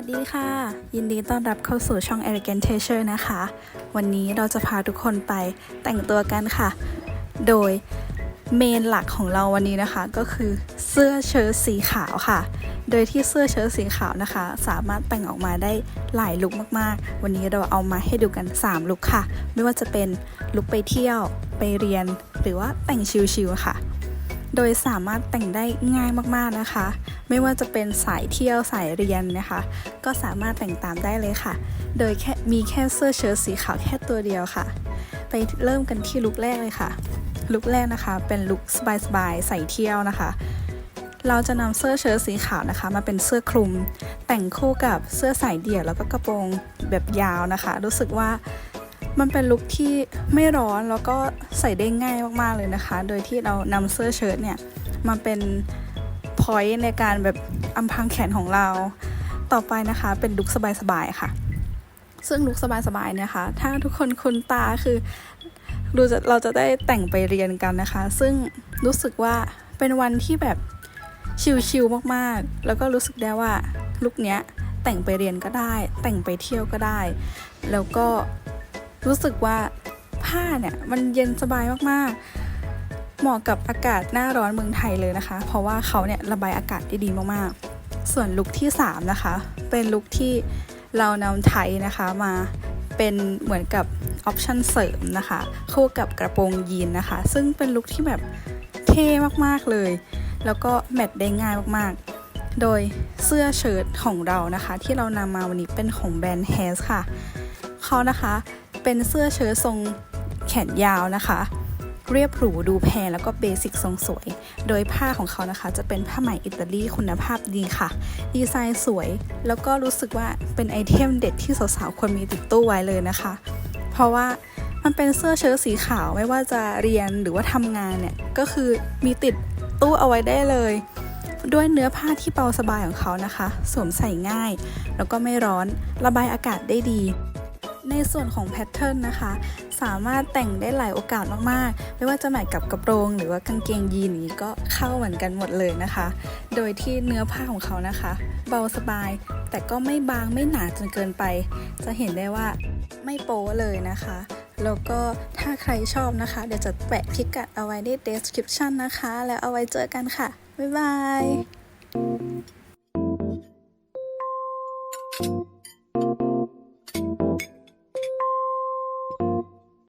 ัสดีค่ะ ยินดีต้อนรับเข้าสู่ช่อง Elegant t e a s u r e นะคะ วันนี้เราจะพาทุกคนไปแต่งตัวกันค่ะ โดยเมนหลักของเราวันนี้นะคะ ก็คือเสื้อเชิ้ตสีขาวค่ะ โดยที่เสื้อเชิ้ตสีขาวนะคะ สามารถแต่งออกมาได้หลายลุคมากๆ วันนี้เราเอามาให้ดูกัน 3 ลุคค่ะ ไม่ว่าจะเป็นลุคไปเที่ยวไปเรียน หรือว่าแต่งชิลๆค่ะ โดยสามารถแต่งได้ง่ายมากๆนะคะ ไม่ว่าจะเป็นสายเที่ยวสายเรียนนะคะ ก็สามารถแต่งตามได้เลยค่ะ โดยแค่มีแค่เสื้อเชิ้ตสีขาวแค่ตัวเดียวค่ะ ไปเริ่มกันที่ลุคแรกเลยค่ะลุคแรกนะคะ เป็นลุคสบายๆใส่เที่ยวนะคะ เราจะนำเสื้อเชิ้ตสีขาวนะคะ มาเป็นเสื้อคลุม แต่งคู่กับเสื้อสายเดี่ยวแล้วก็กระโปรงแบบยาวนะคะ รู้สึกว่า มันเป็นลุคที่ไม่ร้อนแล้วก็ใส่ได้ง่ายมากๆเลยนะคะ โดยที่เรานำเสื้อเชิ้ตเนี่ยมาเป็นพอยต์ในการแบบอำพรางแขนของเรา ต่อไปนะคะเป็นลุคสบายๆค่ะ ซึ่งลุคสบายๆเนี่ยค่ะ ถ้าทุกคนคุ้นตาคือดูจะเราจะได้แต่งไปเรียนกันนะคะ ซึ่งรู้สึกว่าเป็นวันที่แบบชิลๆมากๆ แล้วก็รู้สึกได้ว่าลุคเนี้ยแต่งไปเรียนก็ได้ แต่งไปเที่ยวก็ได้ แล้วก็ รู้สึกว่าผ้าเนี่ยมันเย็นสบายมากๆ เหมาะกับอากาศหน้าร้อนเมืองไทยเลยนะคะ เพราะว่าเขาเนี่ยระบายอากาศได้ดีมากๆ ส่วนลุคที่ 3 นะคะ เป็นลุคที่เรานำไทยนะคะมาเป็นเหมือนกับออปชั่นเสริมนะคะ คู่กับกระโปรงยีนนะคะ ซึ่งเป็นลุคที่แบบเท่มากๆเลย แล้วก็แมทได้ง่ายมากๆ โดยเสื้อเชิ้ตของเรานะคะ ที่เรานำมาวันนี้เป็นของแบรนด์ Hess ค่ะ เขานะคะ เป็นเสื้อเชิ้ตทรงแขนยาวนะคะ เรียบหรูดูแพงแล้วก็เบสิกทรงสวย โดยผ้าของเขานะคะ จะเป็นผ้าไหมอิตาลีคุณภาพดีค่ะ ดีไซน์สวย แล้วก็รู้สึกว่าเป็นไอเทมเด็ดที่สาวๆควรมีติดตู้ไว้เลยนะคะ เพราะว่ามันเป็นเสื้อเชิ้ตสีขาวไม่ว่าจะเรียนหรือว่าทำงานเนี่ยก็คือมีติดตู้เอาไว้ได้เลย ด้วยเนื้อผ้าที่เบาสบายของเขานะคะ สวมใส่ง่าย แล้วก็ไม่ร้อนระบายอากาศได้ดี ในส่วนของแพทเทิร์นนะคะ สามารถแต่งได้หลายโอกาสมากๆ ไม่ว่าจะแมทกับกระโปรง หรือว่ากางเกงยีนนี้ก็เข้าเหมือนกันหมดเลยนะคะ โดยที่เนื้อผ้าของเขานะคะ เบาสบาย แต่ก็ไม่บางไม่หนาจนเกินไป จะเห็นได้ว่าไม่โป๊เลยนะคะแล้วก็ถ้าใครชอบนะคะ เดี๋ยวจะแปะพิกัดเอาไว้ใน description นะคะ แล้วเอาไว้เจอกันค่ะ บ๊ายบาย